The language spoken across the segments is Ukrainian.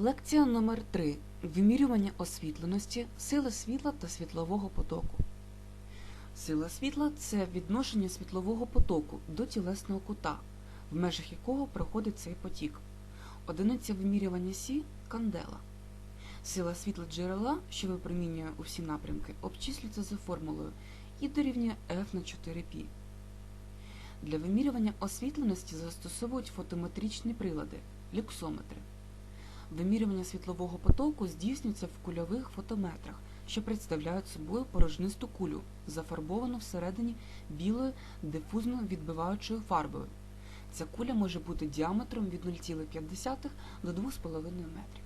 Лекція номер 3 Вимірювання освітленості, сили світла та світлового потоку. Сила світла це відношення світлового потоку до тілесного кута, в межах якого проходить цей потік. Одиниця вимірювання Сі кандела. Сила світла джерела, що випромінює у всі напрямки, обчислюється за формулою і дорівнює F на 4π. Для вимірювання освітленості застосовують фотометричні прилади люксометри. Вимірювання світлового потоку здійснюється в кульових фотометрах, що представляють собою порожнисту кулю, зафарбовану всередині білою дифузно відбиваючою фарбою. Ця куля може бути діаметром від 0,5 до 2,5 метрів.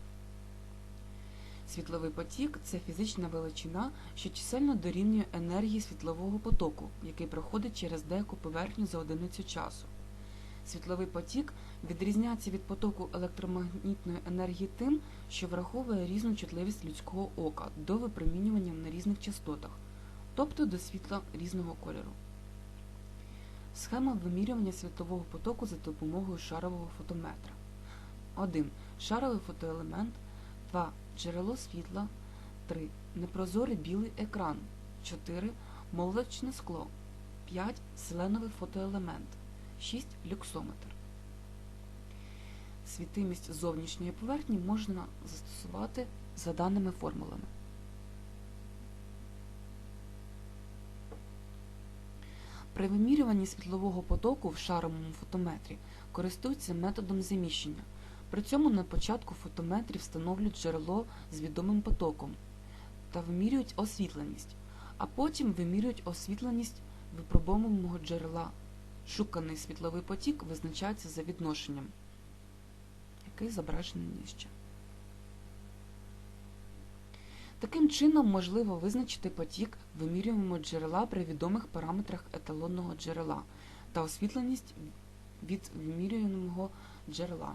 Світловий потік це фізична величина, що чисельно дорівнює енергії світлового потоку, який проходить через деяку поверхню за одиницю часу. Світловий потік відрізняється від потоку електромагнітної енергії тим, що враховує різну чутливість людського ока до випромінювання на різних частотах, тобто до світла різного кольору. Схема вимірювання світлового потоку за допомогою шарового фотометра. 1. Шаровий фотоелемент. 2. Джерело світла. 3. Непрозорий білий екран. 4. Молочне скло. 5. Селеновий фотоелемент. 6. Люксометр. Світимість зовнішньої поверхні можна застосувати за даними формулами. При вимірюванні світлового потоку в шаровому фотометрі користуються методом заміщення. При цьому на початку фотометрі встановлюють джерело з відомим потоком та вимірюють освітленість, а потім вимірюють освітленість випробовуваного джерела. Шуканий світловий потік визначається за відношенням, який зображений нижче. Таким чином можливо визначити потік вимірюємо джерела при відомих параметрах еталонного джерела та освітленість від вимірюваного джерела.